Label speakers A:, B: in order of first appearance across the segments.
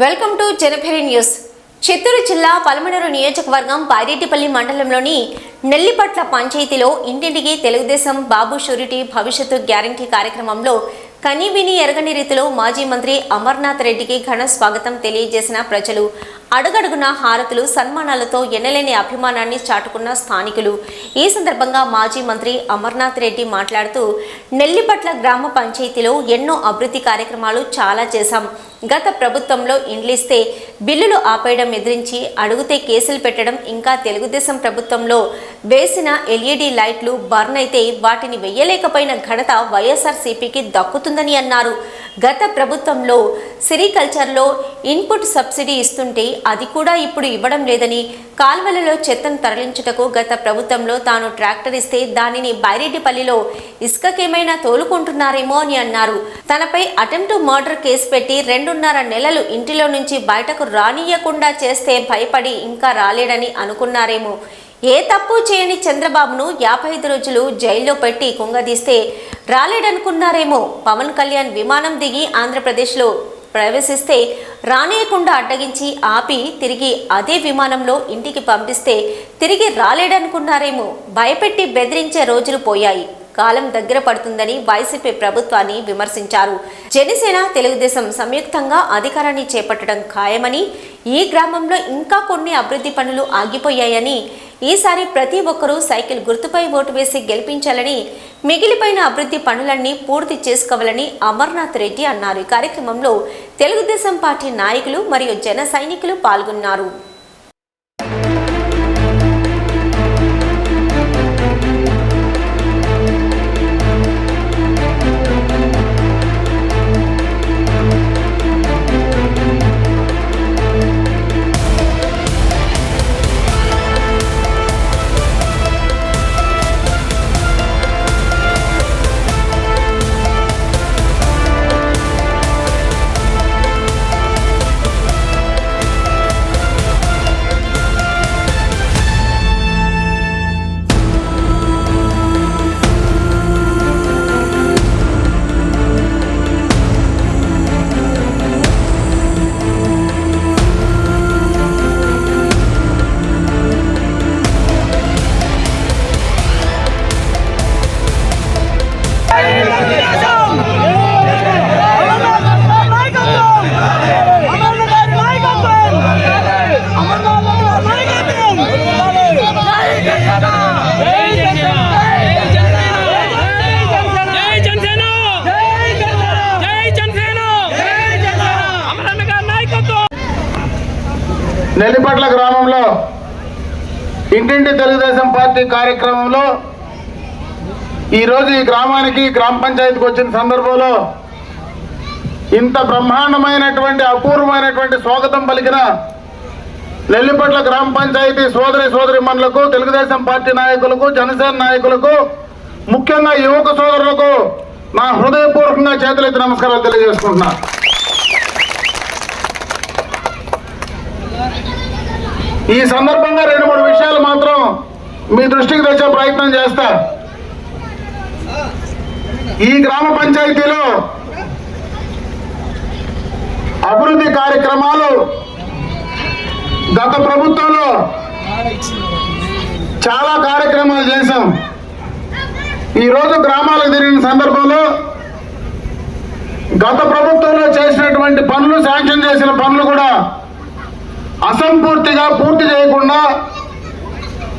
A: Welcome to Janabheri news. Chittoor జిల్లా పలమనేరు నియోజకవర్గం పైరెడ్డిపల్లి మండలంలోని నెల్లిపట్ల పంచాయతీలో ఇంటింటికి తెలుగుదేశం బాబు షూరిటీ భవిష్యత్తు గ్యారంటీ కార్యక్రమంలో కనీవిని ఎరగని రీతిలో మాజీ మంత్రి అమర్నాథ్ రెడ్డికి ఘన స్వాగతం తెలియజేసిన ప్రజలు. అడుగడుగున హారతులు సన్మానాలతో ఎనలేని అభిమానాన్ని చాటుకున్న స్థానికులు. ఈ సందర్భంగా మాజీ మంత్రి అమర్నాథ్ రెడ్డి మాట్లాడుతూ నెల్లిపట్ల గ్రామ పంచాయతీలో ఎన్నో అభివృద్ధి కార్యక్రమాలు చాలా చేశాం. గత ప్రభుత్వంలో ఇండ్లిస్తే బిల్లులు ఆపేయడం ఎదిరించి అడుగుతే కేసులు పెట్టడం ఇంకా తెలుగుదేశం ప్రభుత్వంలో వేసిన ఎల్ఈడి లైట్లు బర్న్ అయితే వాటిని వెయ్యలేకపోయిన ఘనత వైఎస్ఆర్సీపీకి దక్కుతుందని అన్నారు. గత ప్రభుత్వంలో సిరికల్చర్లో ఇన్పుట్ సబ్సిడీ ఇస్తుంటే అది కూడా ఇప్పుడు ఇవ్వడం లేదని కాల్వలలో చెత్తను తరలించుటకు గత ప్రభుత్వంలో తాను ట్రాక్టర్ ఇస్తే దానిని బైరెడ్డిపల్లిలో ఇసుకకేమైనా తోలుకుంటున్నారేమో అని అన్నారు. తనపై అటెంప్ట్ మర్డర్ కేసు పెట్టి రెండు రెండున్నర నెలలు ఇంటిలో నుంచి బయటకు రానియకుండా చేస్తే భయపడి ఇంకా రాలేడని అనుకున్నారేమో. ఏ తప్పు చేయని చంద్రబాబును యాభై ఐదు రోజులు జైల్లో పెట్టి కుంగదీస్తే రాలేడనుకున్నారేమో. పవన్ కళ్యాణ్ విమానం దిగి ఆంధ్రప్రదేశ్లో ప్రవేశిస్తే రానియకుండా అడ్డగించి ఆపి తిరిగి అదే విమానంలో ఇంటికి పంపిస్తే తిరిగి రాలేడనుకున్నారేమో. భయపెట్టి బెదిరించే రోజులు పోయాయి. కాలం దగ్గర పడుతుందని వైసీపీ ప్రభుత్వాన్ని విమర్శించారు. జనసేన తెలుగుదేశం సంయుక్తంగా అధికారాన్ని చేపట్టడం ఖాయమని ఈ గ్రామంలో ఇంకా కొన్ని అభివృద్ధి పనులు ఆగిపోయాయని ఈసారి ప్రతి ఒక్కరూ సైకిల్ గుర్తుపై ఓటు వేసి గెలిపించాలని మిగిలిపోయిన అభివృద్ధి పనులన్నీ పూర్తి చేసుకోవాలని అమర్నాథ్ రెడ్డి అన్నారు. ఈ కార్యక్రమంలో తెలుగుదేశం పార్టీ నాయకులు మరియు జన సైనికులు పాల్గొన్నారు.
B: నెల్లిపట్ల గ్రామంలో ఇంటింటి తెలుగుదేశం పార్టీ కార్యక్రమంలో ఈరోజు ఈ గ్రామానికి గ్రామ పంచాయతీకి వచ్చిన సందర్భంలో ఇంత బ్రహ్మాండమైనటువంటి అపూర్వమైనటువంటి స్వాగతం పలికిన నెల్లిపట్ల గ్రామ పంచాయతీ సోదరి సోదరి మనులకు తెలుగుదేశం పార్టీ నాయకులకు జనసేన నాయకులకు ముఖ్యంగా యువక సోదరులకు నా హృదయపూర్వకంగా చేతులెత్తి నమస్కారాలు తెలియజేసుకుంటున్నా. ఈ సందర్భంగా రెండు మూడు విషయాలు మాత్రం మీ దృష్టికి తెచ్చే ప్రయత్నం చేస్తా. ఈ గ్రామ పంచాయతీలో అభివృద్ధి కార్యక్రమాలు గత ప్రభుత్వంలో చాలా కార్యక్రమాలు చేశాం. ఈరోజు గ్రామాలకు తిరిగిన సందర్భంలో గత ప్రభుత్వంలో చేసినటువంటి పనులు శాంక్షన్ చేసిన పనులు కూడా అసంపూర్తిగా పూర్తి చేయకుండా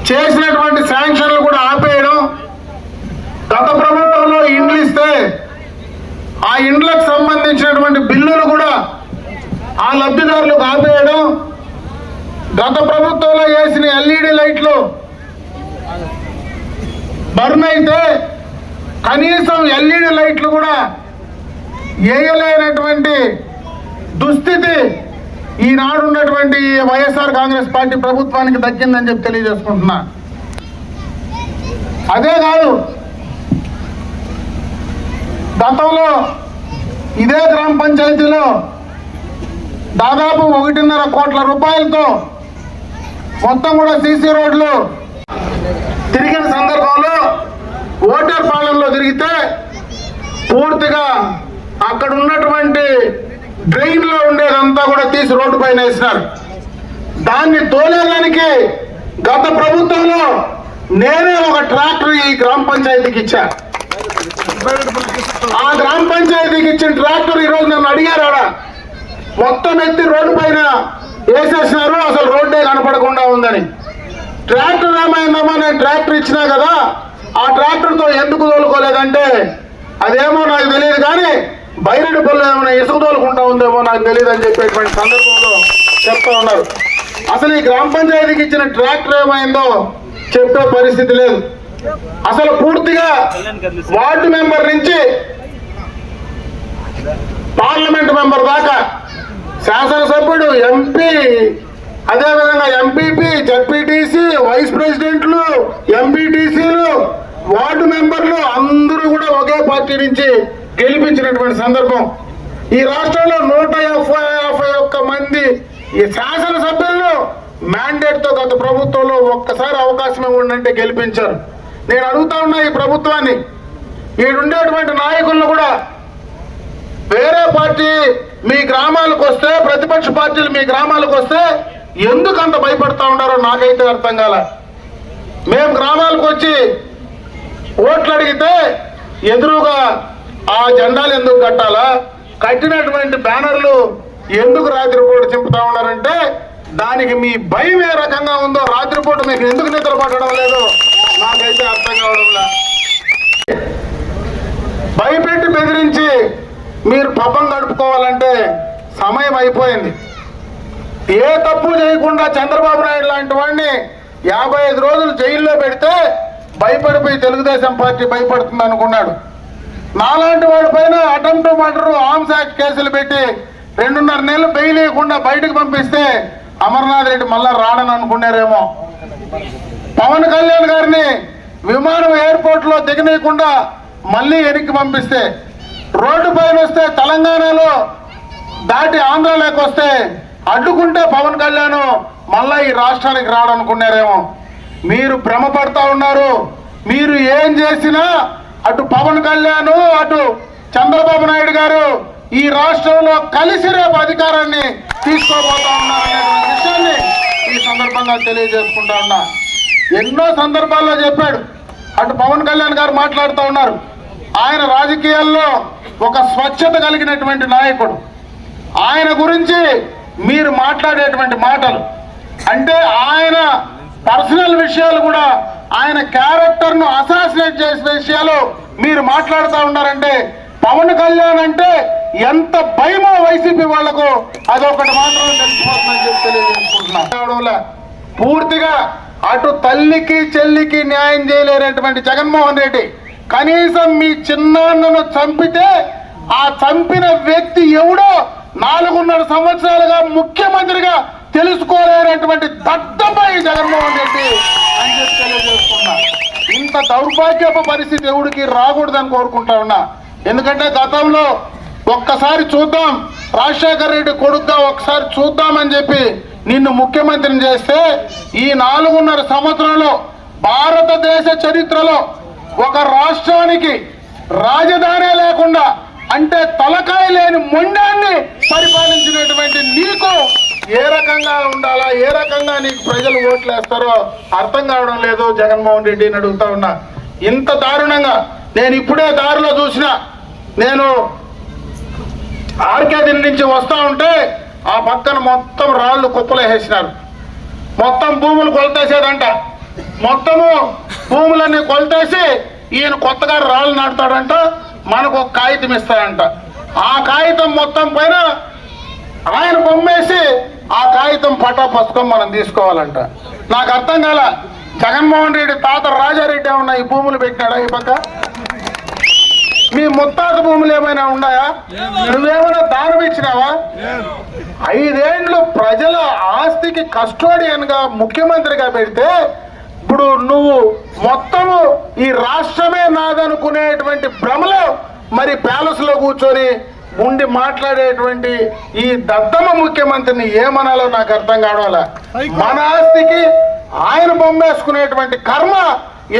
B: చేసినటువంటి శాంక్షన్లు కూడా ఆపేయడం గత ప్రభుత్వంలో ఇండ్లు ఇస్తే ఆ ఇండ్లకు సంబంధించినటువంటి బిల్లులు కూడా ఆ లబ్ధిదారులకు ఆపేయడం గత ప్రభుత్వంలో వేసిన ఎల్ఈడి లైట్లు బర్న్ అయితే కనీసం ఎల్ఈడి లైట్లు కూడా వేయలేనటువంటి దుస్థితి ఈనాడు ఉన్నటువంటి వైఎస్ఆర్ కాంగ్రెస్ పార్టీ ప్రభుత్వానికి దక్కిందని చెప్పి తెలియజేసుకుంటున్నా. అదే కాదు గతంలో ఇదే గ్రామ పంచాయతీలో దాదాపు ఒకటిన్నర కోట్ల రూపాయలతో మొత్తం కూడా సీసీ రోడ్లు తిరిగిన సందర్భంలో ఓటర్ పాలనలో తిరిగితే పూర్తిగా అక్కడ ఉన్నటువంటి డ్రైన్లో ఉండేదంతా కూడా తీసి రోడ్డు పైన వేసినారు. దాన్ని తోలేదానికి గత ప్రభుత్వంలో నేనే ఒక ట్రాక్టర్ ఈ గ్రామ పంచాయతీకి ఇచ్చా. ఆ గ్రామ పంచాయతీకి ఇచ్చిన ట్రాక్టర్ ఈరోజు నన్ను అడిగారు ఆడ. మొత్తం ఎత్తి రోడ్డు పైన వేసేసినారు అసలు రోడ్డే కనపడకుండా ఉందని. ట్రాక్టర్ ఏమైందమ్మా నేను ట్రాక్టర్ ఇచ్చినా కదా ఆ ట్రాక్టర్తో ఎందుకు తోలుకోలేదంటే అదేమో నాకు తెలియదు కానీ బైరెడ్డి పనులు ఏమైనా ఇసుక తోలుకుంటా ఉందేమో నాకు తెలియదు అని చెప్పేటువంటి సందర్భంలో చెప్తా ఉన్నారు. అసలు ఈ గ్రామ పంచాయతీకి ఇచ్చిన ట్రాక్టర్ ఏమైందో చెప్పే పరిస్థితి లేదు. అసలు పూర్తిగా వార్డు మెంబర్ నుంచి పార్లమెంట్ మెంబర్ దాకా శాసనసభ్యుడు ఎంపీ అదేవిధంగా ఎంపీపీ జడ్పీటీసీ వైస్ ప్రెసిడెంట్లు ఎంపీటీసీలు వార్డు మెంబర్లు అందరూ కూడా ఒకే పార్టీ నుంచి గెలిపించినటువంటి సందర్భం. ఈ రాష్ట్రంలో నూట యాభై ఒక్క మంది ఈ శాసనసభ్యులను మ్యాండేట్తో గత ప్రభుత్వంలో ఒక్కసారి అవకాశం ఇవ్వండి గెలిపించారు. నేను అడుగుతా ఉన్నా ఈ ప్రభుత్వాన్ని. ఈడుండేటువంటి నాయకులను కూడా వేరే పార్టీ మీ గ్రామాలకు వస్తే ప్రతిపక్ష పార్టీలు మీ గ్రామాలకు వస్తే ఎందుకు అంత భయపడతా ఉన్నారో నాకైతే అర్థం కాల. మేము గ్రామాలకు వచ్చి ఓట్లు అడిగితే ఎదురుగా ఆ జెండాలు ఎందుకు కట్టాలా? కట్టినటువంటి బ్యానర్లు ఎందుకు రాత్రిపూట చింపుతా ఉన్నారంటే దానికి మీ భయం ఏ రకంగా ఉందో రాత్రిపూట మీకు ఎందుకు నిద్ర పట్టడం లేదు? నాకైతే అర్థం కావడం భయపెట్టి బెదిరించి మీరు పబ్బం గడుపుకోవాలంటే సమయం అయిపోయింది. ఏ తప్పు చేయకుండా చంద్రబాబు నాయుడు లాంటి వాడిని యాభై ఐదు రోజులు జైల్లో పెడితే భయపడిపోయి తెలుగుదేశం పార్టీ భయపడుతుంది అనుకున్నాడు. నాలాంటి వాడి పైన అటెంప్ట్ మర్డర్ ఆర్మ్స్ యాక్ట్ కేసులు పెట్టి రెండున్నర నెలలు బెయిల్ లేకుండా బయటకు పంపిస్తే అమర్నాథ్ రెడ్డి మళ్ళా రాడని అనుకున్నారేమో. పవన్ కళ్యాణ్ గారిని విమానం ఎయిర్పోర్ట్లో దిగనీయకుండా మళ్ళీ వెనక్కి పంపిస్తే రోడ్డు పైన వస్తే తెలంగాణలో దాటి ఆంధ్రాలోకి వస్తే అడ్డుకుంటే పవన్ కళ్యాణ్ మళ్ళా ఈ రాష్ట్రానికి రాడనుకున్నారేమో. మీరు భ్రమ పడతా ఉన్నారు. మీరు ఏం చేసినా అటు పవన్ కళ్యాణ్ అటు చంద్రబాబు నాయుడు గారు ఈ రాష్ట్రంలో కలిసి రేపు అధికారాన్ని తీసుకోబోతా ఉన్నారనే విషయాన్ని ఈ సందర్భంగా తెలియజేసుకుంటా ఉన్నా. ఎన్నో సందర్భాల్లో చెప్పాడు. అటు పవన్ కళ్యాణ్ గారు మాట్లాడుతూ ఉన్నారు. ఆయన రాజకీయాల్లో ఒక స్వచ్ఛత కలిగినటువంటి నాయకుడు. ఆయన గురించి మీరు మాట్లాడేటువంటి మాటలు. అంటే ఆయన పర్సనల్ విషయాలు కూడా ఆయన క్యారెక్టర్ను అసాసినేట్ చేసిన విషయాలు మీరు మాట్లాడుతూ ఉన్నారంటే పవన్ కళ్యాణ్ అంటే ఎంత భయమో వైసీపీ వాళ్ళకు అదొకటి మాత్రం తెలిసిపోతుందని చెప్పి తెలియజేసుకుంటున్నా పూర్తిగా అటు తల్లికి చెల్లికి న్యాయం చేయలేనటువంటి జగన్మోహన్ రెడ్డి కనీసం మీ చిన్నాన్నను చంపితే ఆ చంపిన వ్యక్తి ఎవడో నాలుగున్నర సంవత్సరాలుగా ముఖ్యమంత్రిగా తెలుసుకోలేనటువంటి దత్తపై జగన్మోహన్ రెడ్డి అని చెప్పి తెలియజేస్తున్నా. ఇంత దౌర్భాగ్యపు పరిస్థితి ఎవడికి రాకూడదని కోరుకుంటా ఉన్నా. ఎందుకంటే గతంలో ఒక్కసారి చూద్దాం రాజశేఖర్ రెడ్డి కొడుకుగా ఒకసారి చూద్దామని చెప్పి నిన్ను ముఖ్యమంత్రిని చేస్తే ఈ నాలుగున్నర సంవత్సరంలో భారతదేశ చరిత్రలో ఒక రాష్ట్రానికి రాజధాని లేకుండా అంటే తలకాయ లేని మొండాన్ని పరిపాలించినటువంటి నీకు ఏ రకంగా ఉండాలా? ఏ రకంగా నీకు ప్రజలు ఓట్లు వేస్తారో అర్థం కావడం లేదు. జగన్మోహన్ రెడ్డిని అడుగుతా ఉన్నా. ఇంత దారుణంగా నేను ఇప్పుడే దారిలో చూసిన నేను ఆర్కేదిల్ నుంచి వస్తా ఉంటే ఆ పక్కన మొత్తం రాళ్ళు కుప్పలు వేసేసినారు. మొత్తం భూములు కొలతేసేదంట. మొత్తము భూములన్నీ కొలతేసి ఈయన కొత్తగా రాళ్ళు నాటుతాడంట మనకు ఒక కాగితం ఇస్తాడంట. ఆ కాగితం మొత్తం పైన ఆయన బొమ్మేసి ఆ కాగితం పటా పుస్తకం మనం తీసుకోవాలంట. నాకు అర్థం కాల జగన్మోహన్ రెడ్డి తాత రాజారెడ్డి ఏమన్నా ఈ భూములు పెట్టినాడా ఈ పక్క? మీ ముత్తాత భూములు ఏమైనా ఉన్నాయా? నువ్వేమైనా దానం ఇచ్చినావా? ఐదేండ్లు ప్రజల ఆస్తికి కస్టోడియన్గా ముఖ్యమంత్రిగా పెడితే ఇప్పుడు నువ్వు మొత్తము ఈ రాష్ట్రమే నాదనుకునేటువంటి భ్రమలో మరి ప్యాలెస్లో కూర్చొని ఉండి మాట్లాడేటువంటి ఈ దద్దమ ముఖ్యమంత్రిని ఏమనాలో నాకు అర్థం కావడాల మన ఆస్తికి ఆయన బొమ్మేసుకునేటువంటి కర్మ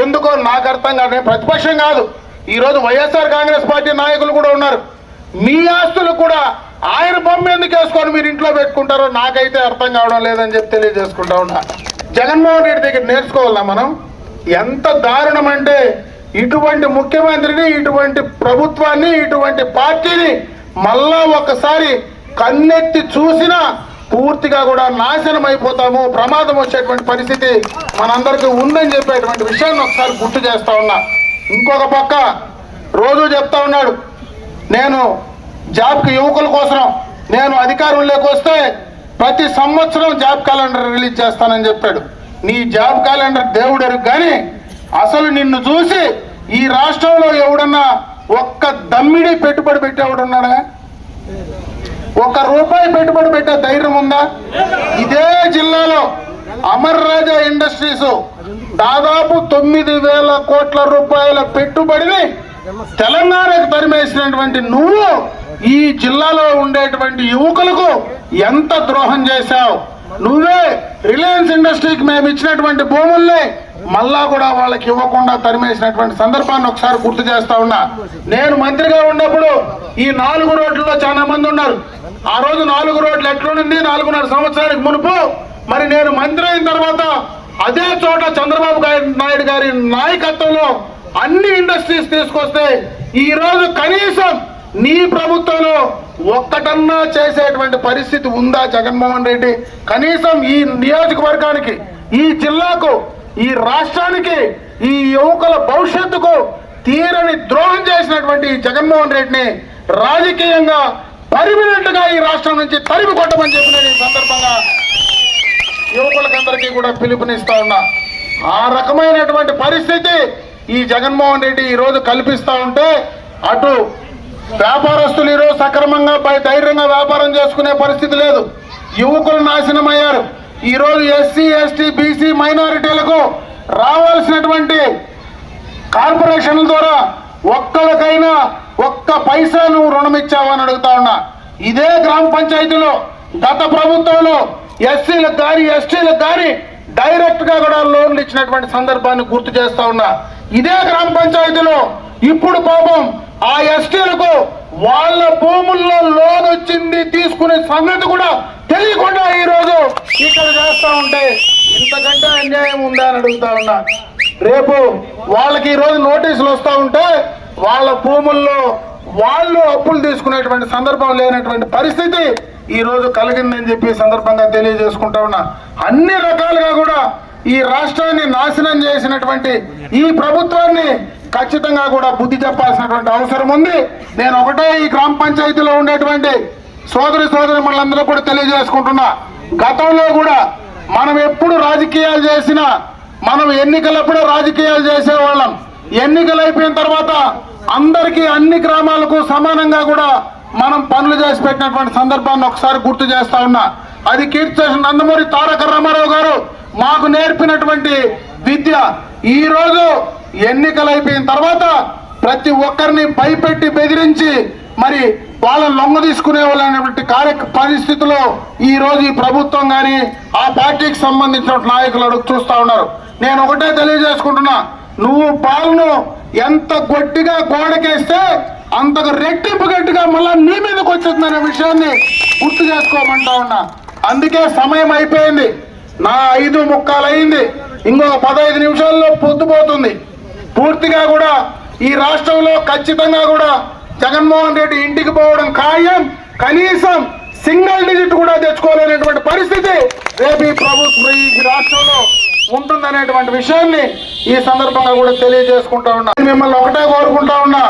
B: ఎందుకో నాకు అర్థం కాదు. ప్రతిపక్షం కాదు. ఈ రోజు వైఎస్ఆర్ కాంగ్రెస్ పార్టీ నాయకులు కూడా ఉన్నారు. మీ ఆస్తులు కూడా ఆయన బొమ్మ ఎందుకు వేసుకొని మీరు ఇంట్లో పెట్టుకుంటారో నాకైతే అర్థం కావడం లేదని చెప్పి తెలియజేసుకుంటా ఉన్నా. జగన్మోహన్ రెడ్డి దగ్గర నేర్చుకోవాలా మనం? ఎంత దారుణం అంటే ఇటువంటి ముఖ్యమంత్రిని ఇటువంటి ప్రభుత్వాన్ని ఇటువంటి పార్టీని మళ్ళా ఒకసారి కన్నెత్తి చూసినా పూర్తిగా కూడా నాశనం అయిపోతాము. ప్రమాదం వచ్చేటువంటి పరిస్థితి మనందరికీ ఉందని చెప్పేటువంటి విషయాన్ని ఒకసారి గుర్తు చేస్తా ఉన్నా. ఇంకొక పక్క రోజు చెప్తా ఉన్నాడు. నేను జాబ్కి యువకుల కోసం నేను అధికారంలోకి వస్తే ప్రతి సంవత్సరం జాబ్ క్యాలెండర్ రిలీజ్ చేస్తానని చెప్పాడు. నీ జాబ్ క్యాలెండర్ దేవుడరు కానీ అసలు నిన్ను చూసి ఈ రాష్ట్రంలో ఎవడన్నా ఒక్క దమ్మిడి పెట్టుబడి పెట్టేవాడున్నాడా ఒక్క రూపాయి పెట్టుబడి పెట్టే ధైర్యం ఉందా? ఇదే జిల్లాలో అమర్ రాజా ఇండస్ట్రీస్ దాదాపు తొమ్మిది వేల కోట్ల రూపాయల పెట్టుబడిని తెలంగాణకు తరిమేసినటువంటి నువ్వు ఈ జిల్లాలో ఉండేటువంటి యువకులకు ఎంత ద్రోహం చేశావు? నువ్వే రిలయన్స్ ఇండస్ట్రీకి మేము ఇచ్చినటువంటి భూముల్ని మళ్ళా కూడా వాళ్ళకి ఇవ్వకుండా తరిమేసినటువంటి సందర్భాన్ని ఒకసారి గుర్తు చేస్తా ఉన్నా. నేను మంత్రిగా ఉన్నప్పుడు ఈ నాలుగు రోడ్లలో చాలా మంది ఉన్నారు. ఆ రోజు నాలుగు రోడ్లు ఎట్లుండింది? నాలుగున్నర సంవత్సరానికి మునుపు. మరి నేను మంత్రి అయిన తర్వాత అదే చోట చంద్రబాబు నాయుడు గారి నాయకత్వంలో అన్ని ఇండస్ట్రీస్ తీసుకొస్తే ఈ రోజు కనీసం నీ ప్రభుత్వంలో ఒక్కటన్నా చేసేటువంటి పరిస్థితి ఉందా జగన్మోహన్ రెడ్డి? కనీసం ఈ నియోజకవర్గానికి ఈ జిల్లాకు ఈ రాష్ట్రానికి ఈ యువకుల భవిష్యత్తుకు తీరని ద్రోహం చేసినటువంటి జగన్మోహన్ రెడ్డిని రాజకీయంగా పర్మినెంట్గా ఈ రాష్ట్రం నుంచి తరిమి కొట్టమని చెప్పి నేను ఈ సందర్భంగా యువకులకందరికీ కూడా పిలుపునిస్తా ఉన్నా. ఆ రకమైనటువంటి పరిస్థితి ఈ జగన్మోహన్ రెడ్డి ఈరోజు కల్పిస్తూ కల్పిస్తా ఉంటే అటు వ్యాపారస్తులు ఈరోజు సక్రమంగా పై ధైర్యంగా వ్యాపారం చేసుకునే పరిస్థితి లేదు. యువకులు నాశనం అయ్యారు ఎస్సీ ఎస్టీ బీసీ మైనారిటీలకు రావాల్సినటువంటి కార్పొరేషన్ల ద్వారా ఒక్కరికైనా ఒక్క పైసా నువ్వు రుణం ఇచ్చావని అడుగుతా ఉన్నా. ఇదే గ్రామ పంచాయతీలో గత ప్రభుత్వంలో ఎస్సీలకు కానీ ఎస్టీలకు కానీ డైరెక్ట్గా కూడా లోన్లు ఇచ్చినటువంటి సందర్భాన్ని గుర్తు చేస్తా ఉన్నా. ఇదే గ్రామ పంచాయతీలో ఇప్పుడు పాపం ఆ ఎస్టీలకు వాళ్ళ భూముల్లో లోన్ వచ్చింది తీసుకునే సంగతి కూడా తెలియకుండా ఈరోజు ఇక్కడ చేస్తా ఉంటే ఇంతకంటే అన్యాయం ఉందా అని అడుగుతా ఉన్నా. రేపు వాళ్ళకి ఈరోజు నోటీసులు వస్తూ ఉంటే వాళ్ళ భూముల్లో వాళ్ళు అప్పులు తీసుకునేటువంటి సందర్భం లేనటువంటి పరిస్థితి ఈరోజు కలిగిందని చెప్పి సందర్భంగా తెలియజేసుకుంటా ఉన్నా. అన్ని రకాలుగా కూడా ఈ రాష్ట్రాన్ని నాశనం చేసినటువంటి ఈ ప్రభుత్వాన్ని ఖచ్చితంగా కూడా బుద్ధి చెప్పాల్సినటువంటి అవసరం ఉంది. నేను ఒకటే ఈ గ్రామ పంచాయతీలో ఉండేటువంటి సోదరి సోదరి మనందరూ కూడా తెలియజేసుకుంటున్నా. గతంలో కూడా మనం ఎప్పుడు రాజకీయాలు చేసినా మనం ఎన్నికలప్పుడే రాజకీయాలు చేసేవాళ్ళం. ఎన్నికలు అయిపోయిన తర్వాత అందరికీ అన్ని గ్రామాలకు సమానంగా కూడా మనం పనులు చేసి పెట్టినటువంటి సందర్భాన్ని ఒకసారి గుర్తు చేస్తా ఉన్నా. అది కీర్తిశేషన్ నందమూరి తారక రామారావు గారు మాకు నేర్పినటువంటి విద్య. ఈరోజు ఎన్నికలు అయిపోయిన తర్వాత ప్రతి ఒక్కరిని భయపెట్టి బెదిరించి మరి వాళ్ళని లొంగ తీసుకునే వాళ్ళనేటువంటి కార్య పరిస్థితిలో ఈరోజు ఈ ప్రభుత్వం కానీ ఆ పార్టీకి సంబంధించిన నాయకులు అడుగు చూస్తా ఉన్నారు. నేను ఒకటే తెలియజేసుకుంటున్నా. నువ్వు పాలను ఎంత గట్టిగా గోడకేస్తే అంతకు రెట్టింపు గట్టిగా మళ్ళా నీ మీదకి వచ్చిందనే విషయాన్ని గుర్తు చేసుకోమంటా ఉన్నా. అందుకే సమయం అయిపోయింది. నా ఐదు ముక్కాలు అయింది ఇంకో పదహైదు నిమిషాల్లో పొద్దుపోతుంది. పూర్తిగా కూడా ఈ రాష్ట్రంలో ఖచ్చితంగా కూడా జగన్మోహన్ రెడ్డి ఇంటికి పోవడం ఖాయం. కనీసం సింగిల్ డిజిట్ కూడా తెచ్చుకోలేనటువంటి పరిస్థితి రేపు ఈ ప్రభుత్వం ఈ రాష్ట్రంలో ఉంటుందనేటువంటి విషయాన్ని ఈ సందర్భంగా కూడా తెలియజేసుకుంటా ఉన్నా. మిమ్మల్ని ఒకటే కోరుకుంటా ఉన్నా.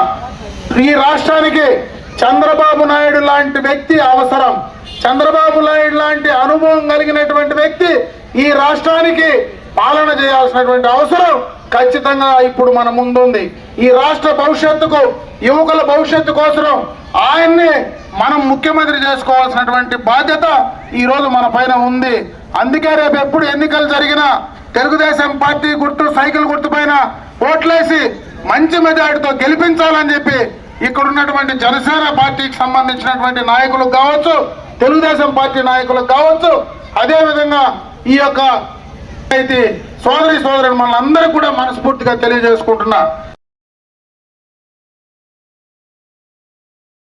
B: ఈ రాష్ట్రానికి చంద్రబాబు నాయుడు లాంటి వ్యక్తి అవసరం. చంద్రబాబు నాయుడు లాంటి అనుభవం కలిగినటువంటి వ్యక్తి ఈ రాష్ట్రానికి పాలన చేయాల్సినటువంటి అవసరం. ఖచ్చితంగా ఇప్పుడు మన ముందుంది. ఈ రాష్ట్ర భవిష్యత్తుకు యువకుల భవిష్యత్తు కోసం ఆయన్ని మనం ముఖ్యమంత్రి చేసుకోవాల్సినటువంటి బాధ్యత ఈ రోజు మన పైన ఉంది. అందుకే రేపు ఎప్పుడు ఎన్నికలు జరిగినా తెలుగుదేశం పార్టీ గుర్తు సైకిల్ గుర్తు పైన ఓట్లేసి మంచి మెజార్టీతో గెలిపించాలని చెప్పి ఇక్కడ ఉన్నటువంటి జనసేన పార్టీకి సంబంధించినటువంటి నాయకులకు కావచ్చు తెలుగుదేశం పార్టీ నాయకులకు కావచ్చు అదేవిధంగా ఈ యొక్క అయితే సోదరి సోదరుడు మనందరూ కూడా మనస్ఫూర్తిగా తెలియజేసుకుంటున్నా